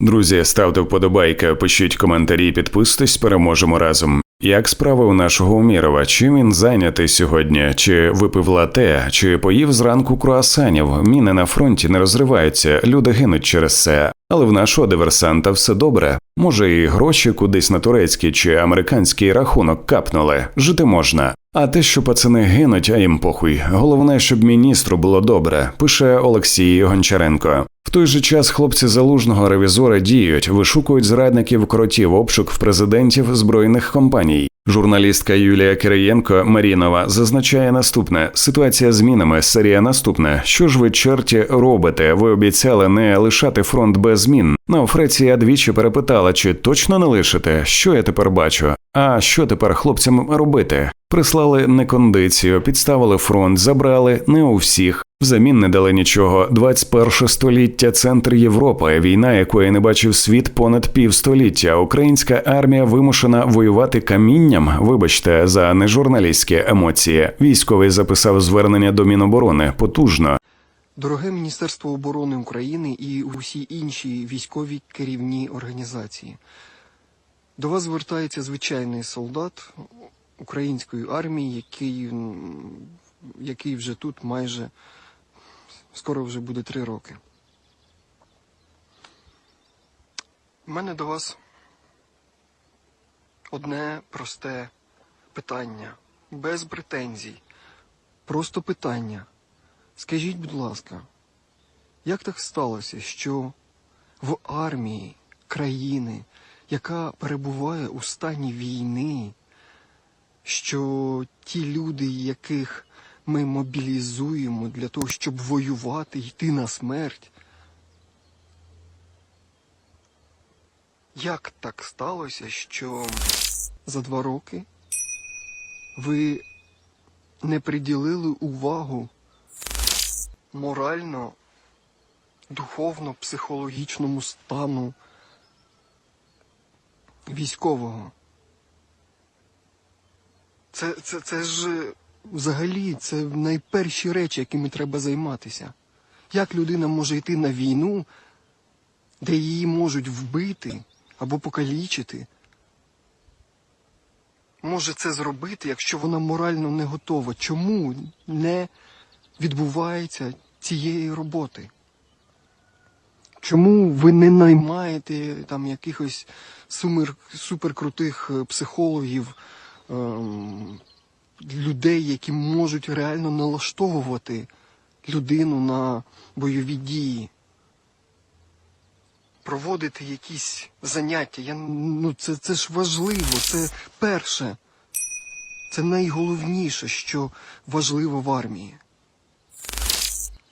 Друзі, ставте вподобайки, пишіть коментарі, підписуйтесь, переможемо разом. Як справи у нашого Умірова? Чим він зайнятий сьогодні? Чи випив лате, чи поїв зранку круасанів? Міни на фронті не розриваються, люди гинуть через це. Але в нашого диверсанта все добре. Може, і гроші кудись на турецький чи американський рахунок капнули. Жити можна. А те, що пацани гинуть, а їм похуй. Головне, щоб міністру було добре, пише Олексій Гончаренко. В той же час хлопці залужного ревізора діють, вишукують зрадників кротів обшук в президентів збройних компаній. Журналістка Юлія Кириєнко Марінова зазначає наступне: ситуація з мінами, серія наступна. Що ж ви, черті, робите? Ви обіцяли не лишати фронт без змін. На Фреці я двічі перепитала, чи точно не лишите? Що я тепер бачу? А що тепер хлопцям робити? Прислали некондицію, підставили фронт, забрали не у всіх. Взамін не дали нічого. 21 століття, центр Європи, війна, якої не бачив світ понад півстоліття. Українська армія вимушена воювати камінням. Вибачте за нежурналістські емоції. Військовий записав звернення до Міноборони потужно. Дороге Міністерство оборони України і усі інші військові керівні організації. До вас звертається звичайний солдат української армії, який, який вже тут майже скоро вже буде три роки. У мене до вас одне просте питання, без претензій. Просто питання. Скажіть, будь ласка, як так сталося, що в армії країни, яка перебуває у стані війни, що ті люди, яких ми мобілізуємо для того, щоб воювати, йти на смерть, як так сталося, що за два роки ви не приділили увагу морально, духовно, психологічному стану військового. Це, це, це ж взагалі це найперші речі, якими треба займатися. Як людина може йти на війну, де її можуть вбити або покалічити? Може це зробити, якщо вона морально не готова. Чому не відбувається цієї роботи? Чому ви не наймаєте там якихось суперкрутих е, психологів, ем, людей, які можуть реально налаштовувати людину на бойові дії? Проводити якісь заняття. Я, ну, це, це ж важливо, це перше. Це найголовніше, що важливо в армії.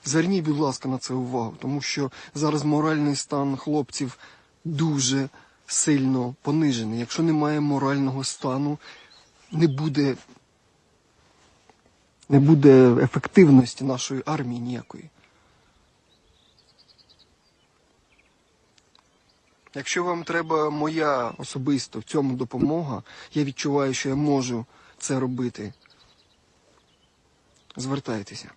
Зверніть, будь ласка, на це увагу, тому що зараз моральний стан хлопців дуже сильно понижений. Якщо немає морального стану, не буде, не буде ефективності нашої армії ніякої. Якщо вам треба моя особисто в цьому допомога, я відчуваю, що я можу це робити. Звертайтеся.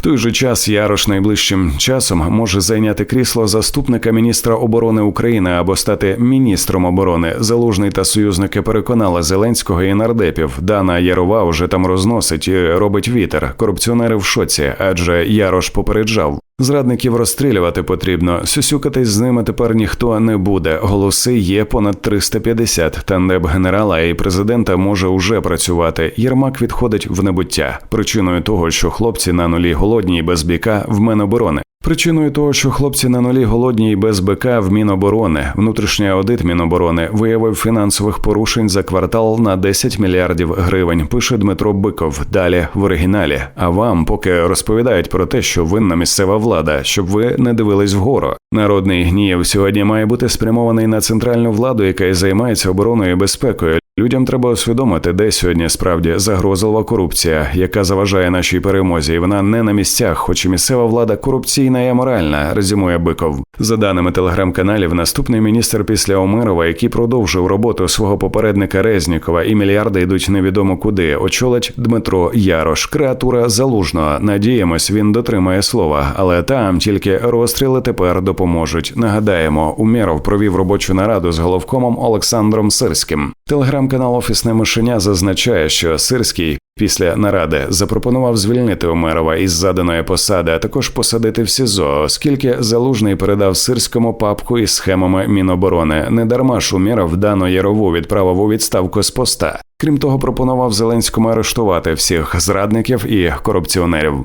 В той же час Ярош найближчим часом може зайняти крісло заступника міністра оборони України або стати міністром оборони. Залужний та союзники переконали Зеленського і нардепів. Дана Ярова уже там розносить і робить вітер. Корупціонери в шоці, адже Ярош попереджав. Зрадників розстрілювати потрібно. Сюсюкатись з ними тепер ніхто не буде. Голоси є понад 350. Тандеп генерала і президента може уже працювати. Єрмак відходить в небуття. Причиною того, що хлопці на нулі голодні і без біка в Меноборони. Причиною того, що хлопці на нулі голодні і без БК в Міноборони, внутрішній аудит Міноборони виявив фінансових порушень за квартал на 10 мільярдів гривень. Пише Дмитро Биков. Далі в оригіналі. А вам поки розповідають про те, що винна місцева влада, щоб ви не дивились вгору. Народний гнів сьогодні має бути спрямований на центральну владу, яка і займається обороною і безпекою. Людям треба усвідомити, де сьогодні справді загрозлива корупція, яка заважає нашій перемозі, і вона не на місцях, хоч і місцева влада корупційна і аморальна, резюмує Биков. За даними телеграм-каналів, наступний міністр після Омирова, який продовжив роботу свого попередника Резнікова, і мільярди йдуть невідомо куди. Очолить Дмитро Ярош, креатура залужного. Надіємось, він дотримає слова, але там тільки розстріли тепер допоможуть. Нагадаємо, Умєров провів робочу нараду з головкомом Олександром Сирським. Телеграм-канал Офісне мишеня зазначає, що Сирський після наради запропонував звільнити Умерова із заданої посади, а також посадити в СІЗО, оскільки залужний передав сирському папку із схемами Міноборони. Недарма ж Умєров дано Ярову відправив у відставку з поста. Крім того, пропонував Зеленському арештувати всіх зрадників і корупціонерів.